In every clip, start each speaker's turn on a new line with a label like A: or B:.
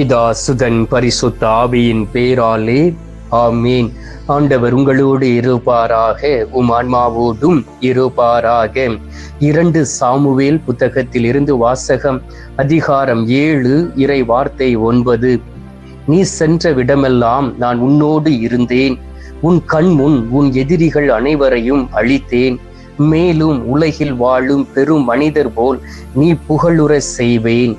A: பிதா சுதன் பரிசுத்த ஆவியின் பேராலே. ஆமீன். ஆண்டவர் உங்களோடு இருப்பாராக. உம் ஆன்மாவோடும் இருப்பாராக. இரண்டு சாமுவேல் புத்தகத்தில் இருந்து வாசகம் அதிகாரம் ஏழு இறை வார்த்தை ஒன்பது. நீ சென்ற விடமெல்லாம் நான் உன்னோடு இருந்தேன். உன் கண் முன் உன் எதிரிகள் அனைவரையும் அழித்தேன். மேலும் உலகில் வாழும் பெரும் மனிதர் போல் நீ புகழுற செய்வேன்.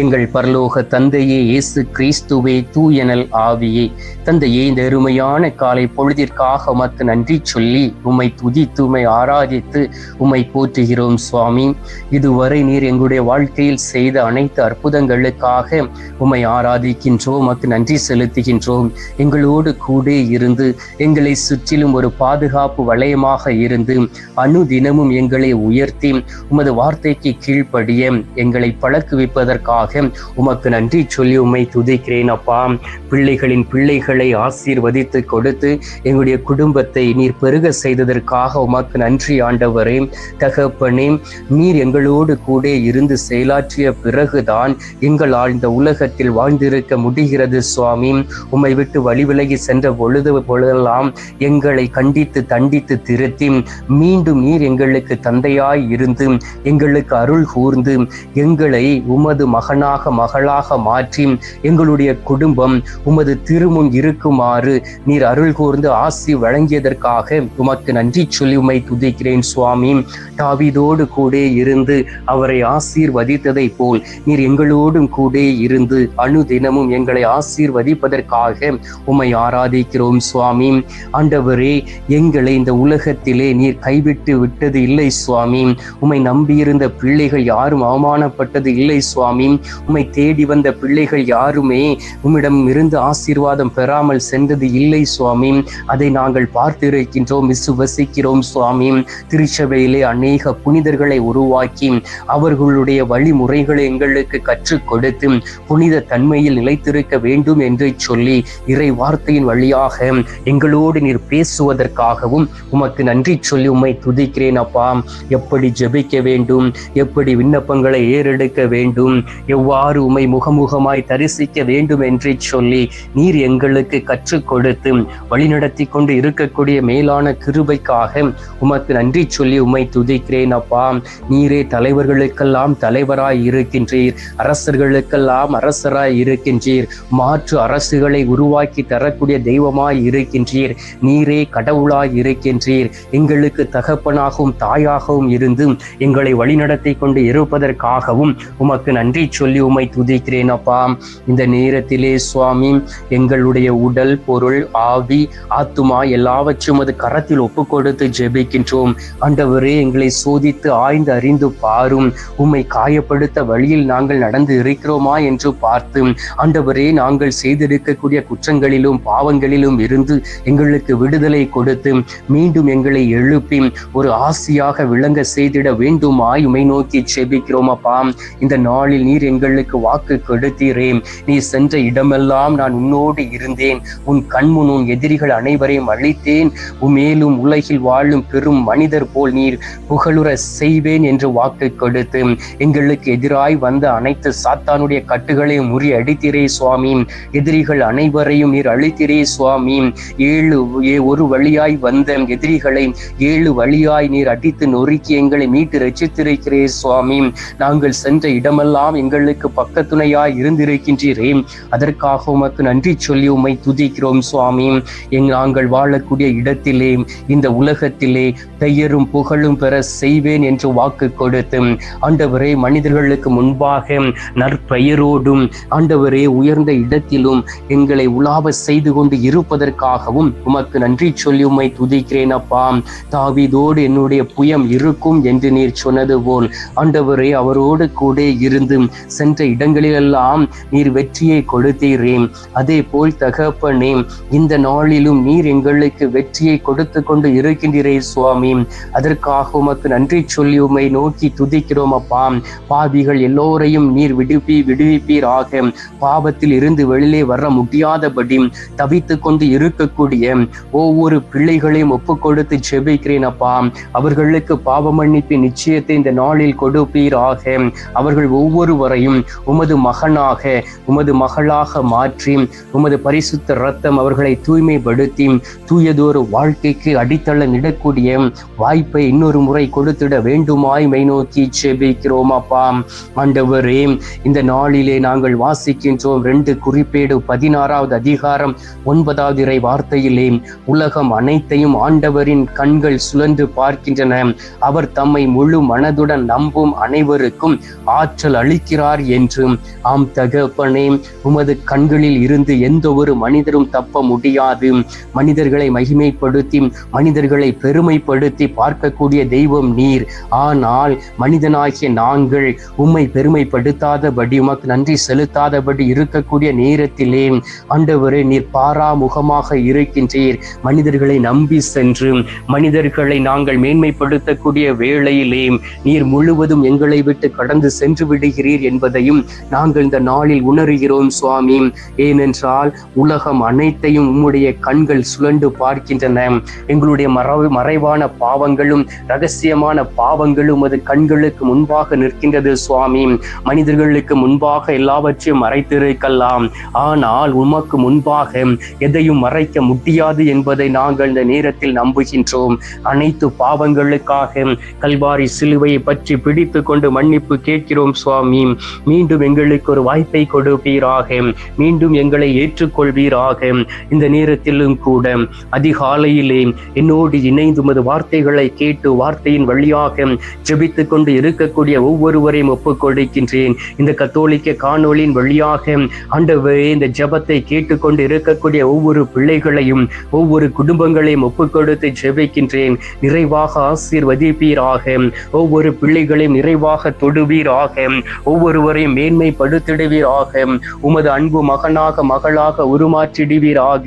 A: எங்கள் பரலோக தந்தையே இயேசு கிறிஸ்துவே தூயனல் ஆவியே. தந்தையே இந்த அருமையான காலை பொழுதிற்காக உமக்கு நன்றி சொல்லி உம்மை துதித்து உம்மை ஆராதித்து உம்மை போற்றுகிறோம் சுவாமி. இதுவரை நீர் எங்களுடைய வாழ்க்கையில் செய்த அனைத்து அற்புதங்களுக்காக உம்மை ஆராதிக்கின்றோம் உமக்கு நன்றி செலுத்துகின்றோம். எங்களோடு கூட இருந்து எங்களை சுற்றிலும் ஒரு பாதுகாப்பு வளையமாக இருந்து அனுதினமும் எங்களை உயர்த்தி உமது வார்த்தைக்கு கீழ்ப்படிய எங்களை பழக்குவிப்பதற்காக உமக்கு நன்றி சொல்லி உம்மை துதிக்கிறேன் அப்பா. பிள்ளைகளின் பிள்ளைகளை ஆசீர்வதித்து கொடுத்து எங்களுடைய குடும்பத்தை நீர் பெருக செய்ததற்காக உமக்கு நன்றி ஆண்டவரே. தகப்பனே நீர் எங்களோடு கூட இருந்து செயலாற்றிய பிறகுதான் எங்களால் இந்த உலகத்தில் வாழ்ந்திருக்க முடிகிறது சுவாமி. உம்மை விட்டு வழி விலகி சென்ற பொழுது பொழுதெல்லாம் எங்களை கண்டித்து தண்டித்து திருத்தி மீண்டும் நீர் எங்களுக்கு தந்தையாய் இருந்து எங்களுக்கு அருள் கூர்ந்து எங்களை உமது மகன் மகனாக மகளாக மாற்றி எங்களுடைய குடும்பம் உமது திருமுன் இருக்குமாறு நீர் அருள் கூர்ந்து ஆசி வழங்கியதற்காக உமக்கு நன்றி சொல்லி உம்மை துதிக்கிறேன் சுவாமி. தாவிதோடு கூட இருந்து அவரை ஆசீர்வதித்ததை போல் நீர் எங்களோடும் கூட இருந்து அணுதினமும் எங்களை ஆசீர்வதிப்பதற்காக உம்மை ஆராதிக்கிறோம் சுவாமி. ஆண்டவரே எங்களை இந்த உலகத்திலே நீர் கைவிட்டு விட்டது இல்லை சுவாமி. உம்மை நம்பியிருந்த பிள்ளைகள் யாரும் அவமானப்பட்டது இல்லை சுவாமி. உம்மை தேடி வந்த பிள்ளைகள் யாருமே உம்மிடம் இருந்து ஆசீர்வாதம் பெறாமல் சென்றது இல்லை சுவாமி. அதை நாங்கள் பார்த்திருக்கின்றோம் விசுவசிக்கிறோம் சுவாமி. திருச்சபையிலே அநேக புனிதர்களை உருவாக்கி அவர்களுடைய வழிமுறைகளை எங்களுக்கு கற்றுக் கொடுத்து புனித தன்மையில் நிலைத்திருக்க வேண்டும் என்று சொல்லி இறை வார்த்தையின் வழியாக எங்களோடு நீர் பேசுவதற்காகவும் உமக்கு நன்றி சொல்லி உம்மை துதிக்கிறேன் அப்பா. எப்படி ஜெபிக்க வேண்டும் எப்படி விண்ணப்பங்களை ஏறெடுக்க வேண்டும் எவ்வாறு உம்மை முகமுகமாய் தரிசிக்க வேண்டும் என்று சொல்லி நீர் எங்களுக்கு கற்றுக் கொடுத்து வழிநடத்தி கொண்டு இருக்கக்கூடிய மேலான கிருபைக்காக உமக்கு நன்றி சொல்லி உம்மை துதிக்கிறேன் அப்பா. நீரே தலைவர்களுக்கெல்லாம் தலைவராய் இருக்கின்றீர். அரசர்களுக்கெல்லாம் அரசராய் இருக்கின்றீர். மாற்று அரசுகளை உருவாக்கி தரக்கூடிய தெய்வமாய் இருக்கின்றீர். நீரே கடவுளாய் இருக்கின்றீர். எங்களுக்கு தகப்பனாகவும் தாயாகவும் இருந்து எங்களை வழிநடத்தி கொண்டு இருப்பதற்காகவும் உமக்கு நன்றி சொல்லி உமை துதிக்கிறேன் அப்பா. இந்த நேரத்திலே சுவாமி எங்களுடைய உடல் பொருள் ஆவி ஆத்துமா எல்லாவற்றும் அது கரத்தில் ஒப்பு கொடுத்து ஜெபிக்கின்றோம். ஆண்டவரே எங்களை சோதித்து ஆய்ந்து அறிந்து பாரும். உம்மை காயப்படுத்த வழியில் நாங்கள் நடந்து இருக்கிறோமா என்று பார்த்து ஆண்டவரே நாங்கள் செய்திருக்கக்கூடிய குற்றங்களிலும் பாவங்களிலும் இருந்து எங்களுக்கு விடுதலை கொடுத்து மீண்டும் எங்களை எழுப்பி ஒரு ஆசியாக விளங்க செய்திட வேண்டுமாய் உமை நோக்கி செபிக்கிறோம் அப்பா. இந்த நாளில் நீர் எங்களுக்கு வாக்கு கெடுத்தீரே நீ சென்ற இடமெல்லாம் நான் உன்னோடு இருந்தேன். உன் கண்முன் உன் எதிரிகள் அனைவரையும் அழித்தேன். மேலும் உலகில் வாழும் பெரும் மனிதர் போல் நீர் புகழுற செய்வேன் என்று வாக்கு கொடுத்து எங்களுக்கு எதிராய் வந்த அனைத்து சாத்தானுடைய கட்டுகளையும் முறியடித்தீரே சுவாமி. எதிரிகள் அனைவரையும் நீர் அழித்திரே சுவாமி. ஏழு ஒரு வழியாய் வந்த எதிரிகளை ஏழு வழியாய் நீர் அடித்து நொறுக்கி எங்களை மீட்டு ரச்சித்திருக்கிறே சுவாமி. நாங்கள் சென்ற இடமெல்லாம் எங்கள் எங்களுக்கு பக்கத்துணையாய் இருந்திருக்கின்றீரே. அதற்காக உமக்கு நன்றி சொல்லி உம்மை துதிக்கிறோம் சுவாமி. எங் நாங்கள் வாழக்கூடிய இடத்திலே இந்த உலகத்திலே பெயரும் புகழும் பெற செய்வேன் என்று வாக்கு கொடுத்து ஆண்டவரே மனிதர்களுக்கு முன்பாக நற்பெயரோடும் ஆண்டவரே உயர்ந்த இடத்திலும் எங்களை உலாவ செய்து கொண்டு இருப்பதற்காகவும் உமக்கு நன்றி சொல்லி உம்மை துதிக்கிறேன் அப்பா. தாவிதோடு என்னுடைய புயம் இருக்கும் என்று நீர் சொன்னது போல் ஆண்டவரே அவரோடு கூட இருந்து சென்ற இடங்களிலெல்லாம் நீர் வெற்றியை கொடுத்தீரே. அதே போல் தகப்பனே இந்த நாளிலும் நீர் எங்களுக்கு வெற்றியை கொடுத்து கொண்டு இருக்கின்றீரே சுவாமி. அதற்காக உமக்கு நன்றி சொல்லி உமை நோக்கி துதிக்கிறோம் அப்பா. பாவிகள் எல்லோரையும் நீர் விடுப்பி விடுவிப்பீராக. பாவத்தில் இருந்து வெளியிலே வர முடியாதபடி தவித்து கொண்டு இருக்கக்கூடிய ஒவ்வொரு பிள்ளைகளையும் ஒப்பு கொடுத்து செபிக்கிறேன் அப்பா. அவர்களுக்கு பாவ மன்னிப்பு நிச்சயத்தை இந்த நாளில் கொடுப்பீராக. அவர்கள் ஒவ்வொருவரையும் உமது மகனாக உமது மகளாக மாற்றி உமது பரிசுத்த ரத்தம் அவர்களை தூய்மைப்படுத்தி தூயதொரு வாழ்க்கைக்கு அடித்தளம் இடக்கூடிய வாய்ப்பை இன்னொரு முறை கொடுத்திட வேண்டுமாய் மை நோக்கி செபிக்கிறோம் அப்பா. ஆண்டவரே இந்த நாளிலே நாங்கள் வாசிக்கின்றோம் ரெண்டு குறிப்பேடு பதினாறாவது அதிகாரம் ஒன்பதாவது இறை வார்த்தையிலே உலகம் அனைத்தையும் ஆண்டவரின் கண்கள் சுழன்று பார்க்கின்றன. அவர் தம்மை முழு மனதுடன் நம்பும் அனைவருக்கும் ஆற்றல் அளிக்கிறார். என்றும் ஆம் தகப்பனே உமது கண்களில் இருந்து எந்த ஒரு மனிதரும் தப்ப முடியாது. மனிதர்களை மகிமைப்படுத்தி மனிதர்களை பெருமைப்படுத்தி பார்க்கக்கூடிய தெய்வம் நீர். ஆனால் மனிதனாகிய நாங்கள் உம்மை பெருமைப்படுத்தாதபடி உமக்கு நன்றி செலுத்தாதபடி இருக்கக்கூடிய நேரத்திலே ஆண்டவரே நீர் பாராமுகமாக இருக்கின்றீர். மனிதர்களை நம்பி சென்று மனிதர்களை நாங்கள் மேன்மைப்படுத்தக்கூடிய வேளையிலே நீர் முழுவதும் எங்களை விட்டு கடந்து சென்று விடுகிறீர் என்பதையும் நாங்கள் இந்த நாளில் உணர்கிறோம் சுவாமி. ஏனென்றால் உலகம் அனைத்தையும் உம்முடைய கண்கள் சுழண்டு பார்க்கின்றன. எங்களுடைய மறை மறைவான பாவங்களும் ரகசியமான பாவங்களும் அது கண்களுக்கு முன்பாக நிற்கின்றது சுவாமி. மனிதர்களுக்கு முன்பாக எல்லாவற்றையும் மறைத்திருக்கலாம். ஆனால் உமக்கு முன்பாக எதையும் மறைக்க முடியாது என்பதை நாங்கள் இந்த நேரத்தில் நம்புகின்றோம். அனைத்து பாவங்களுக்காக கல்வாரி சிலுவையை பற்றி பிடித்து கொண்டு மன்னிப்பு கேட்கிறோம் சுவாமி. மீண்டும் எங்களுக்கு ஒரு வாய்ப்பை கொடுப்பீராக. மீண்டும் எங்களை ஏற்றுக்கொள்வீராக. இந்த நேரத்திலும் கூட அதிகாலையிலே என்னோடு இணைந்து உமது வார்த்தைகளை கேட்டு வார்த்தையின் வழியாக ஜெபித்து கொண்டு இருக்கக்கூடிய ஒவ்வொருவரையும் ஒப்புக் கொடுக்கின்றேன் இந்த கத்தோலிக்க காணொலியின் வழியாக ஆண்டவரே இந்த ஜெபத்தை கேட்டுக்கொண்டு இருக்கக்கூடிய ஒவ்வொரு பிள்ளைகளையும் ஒவ்வொரு குடும்பங்களையும் ஒப்புக் கொடுத்து ஜெபிக்கின்றேன். நிறைவாக ஆசீர்வதிப்பீராக. ஒவ்வொரு பிள்ளைகளையும் நிறைவாக தொடுவீராக. ஒவ்வொரு ஒவ்வொருவரையும் மேன்மைப்படுத்திடுவீராக. உமது அன்பு மகனாக மகளாக உருமாற்றிடுவீராக.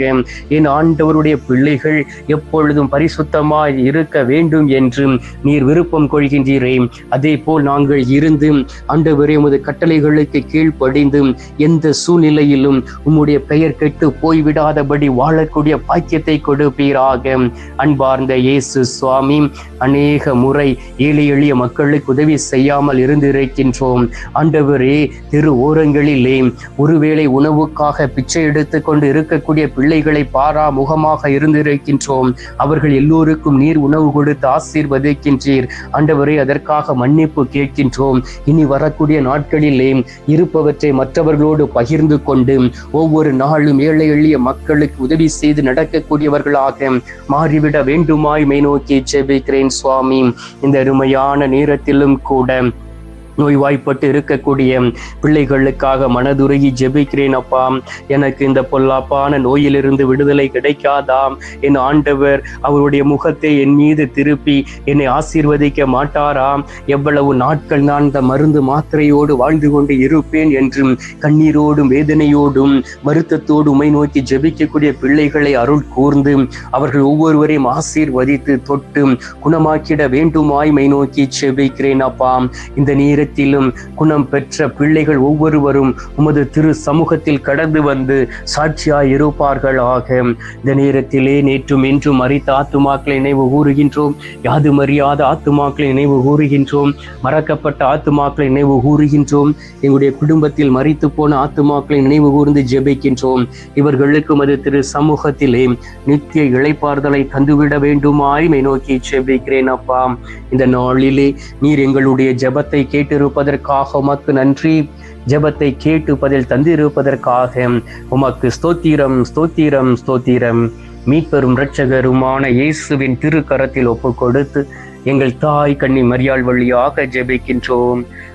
A: என் ஆண்டவருடைய பிள்ளைகள் எப்பொழுதும் பரிசுத்தமாய் இருக்க வேண்டும் என்று நீர் விருப்பம் கொள்கின்றீரே. அதே போல் நாங்கள் இருந்து ஆண்டவரே உமது கட்டளைகளுக்கு கீழ்ப்படிந்து எந்த சூழ்நிலையிலும் உம்முடைய பெயர் கெட்டு போய்விடாதபடி வாழக்கூடிய பாக்கியத்தை கொடுப்பீராக. அன்பார்ந்த இயேசு சுவாமி அநேக முறை ஏழை எளிய மக்களுக்கு உதவி செய்யாமல் இருந்திருக்கின்றோம். ஆண்டவரே திரு ஓரங்களிலே ஒருவேளை உணவுக்காக பிச்சை எடுத்து கொண்டு இருக்கக்கூடிய பிள்ளைகளை பாரா முகமாக இருந்திருக்கின்றோம். அவர்கள் எல்லோருக்கும் நீர் உணவு கொடுத்து ஆசீர்வதிக்கின்றீர். ஆண்டவரே அதற்காக மன்னிப்பு கேட்கின்றோம். இனி வரக்கூடிய நாட்களிலே இருப்பவற்றை மற்றவர்களோடு பகிர்ந்து கொண்டு ஒவ்வொரு நாளும் ஏழை எளிய மக்களுக்கு உதவி செய்து நடக்கக்கூடியவர்களாக மாறிவிட வேண்டுமாய் மேனோக்கி நோக்கி சுவாமி. இந்த அருமையான நேரத்திலும் கூட நோய்வாய்ப்பட்டு இருக்கக்கூடிய பிள்ளைகளுக்காக மனதுருகி ஜெபிக்கிறேன் அப்பா. எனக்கு இந்த பொல்லாப்பான நோயிலிருந்து விடுதலை கிடைக்காதாம். என் ஆண்டவர் அவருடைய முகத்தை என் மீது திருப்பி என்னை ஆசீர்வதிக்க மாட்டாராம். எவ்வளவு நாட்கள் நான் இந்த மருந்து மாத்திரையோடு வாழ்ந்து கொண்டு இருப்பேன் என்றும் கண்ணீரோடும் வேதனையோடும் வருத்தத்தோடு உமை நோக்கி ஜெபிக்கக்கூடிய பிள்ளைகளை அருள் கூர்ந்து அவர்கள் ஒவ்வொருவரையும் ஆசீர்வதித்து தொட்டு குணமாக்கிட வேண்டுமாய் மை நோக்கி ஜெபிக்கிறேன் அப்பா. இந்த நேரத்திலும் குணம் பெற்ற பிள்ளைகள் ஒவ்வொருவரும் உமது திரு சமூகத்தில் கடந்து வந்து சாட்சியாய் இருப்பார்கள் ஆக இந்த நேரத்திலே நேற்றும் இன்றும் அறித்த ஆத்துமாக்களை நினைவு கூறுகின்றோம். யாது மறியாத ஆத்துமாக்களை நினைவு கூறுகின்றோம். மறக்கப்பட்ட ஆத்துமாக்களை நினைவு கூறுகின்றோம். எங்களுடைய குடும்பத்தில் மறித்து போன ஆத்துமாக்களை நினைவு கூர்ந்து ஜெபிக்கின்றோம். இவர்களுக்கு அது திரு சமூகத்திலே நித்திய இழைப்பார்தலை தந்துவிட வேண்டுமாய் மை நோக்கி ஜெபிக்கிறேன் அப்பா. இந்த நாளிலே நீர் எங்களுடைய ஜபத்தை கேட்டு இருப்பதற்காக உமக்கு நன்றி. ஜெபத்தை கேட்டு பதில் தந்திருப்பதற்காக உமக்கு ஸ்தோத்திரம் ஸ்தோத்திரம் ஸ்தோத்திரம். மீட்பெரும் இரட்சகருமான இயேசுவின் திருக்கரத்தில் ஒப்பு கொடுத்து எங்கள் தாய் கண்ணி மரியாள் வழியாக ஜெபிக்கின்றோம்.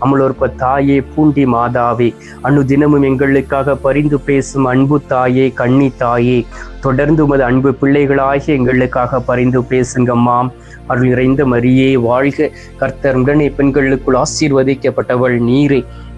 A: அமலோற்ப தாயே பூண்டி மாதாவே. அனுதினமும் எங்களுக்காக பரிந்து பேசும் அன்பு தாயே கண்ணி தாயே. தொடர்ந்து உமது அன்பு பிள்ளைகளாகிய எங்களுக்காக பரிந்து பேசுங்கம்மா அருள் நிறைந்த மரியே வாழ்க. கர்த்தர் உடனே பெண்களுக்குள் ஆசீர்வதிக்கப்பட்டவள் நீரே.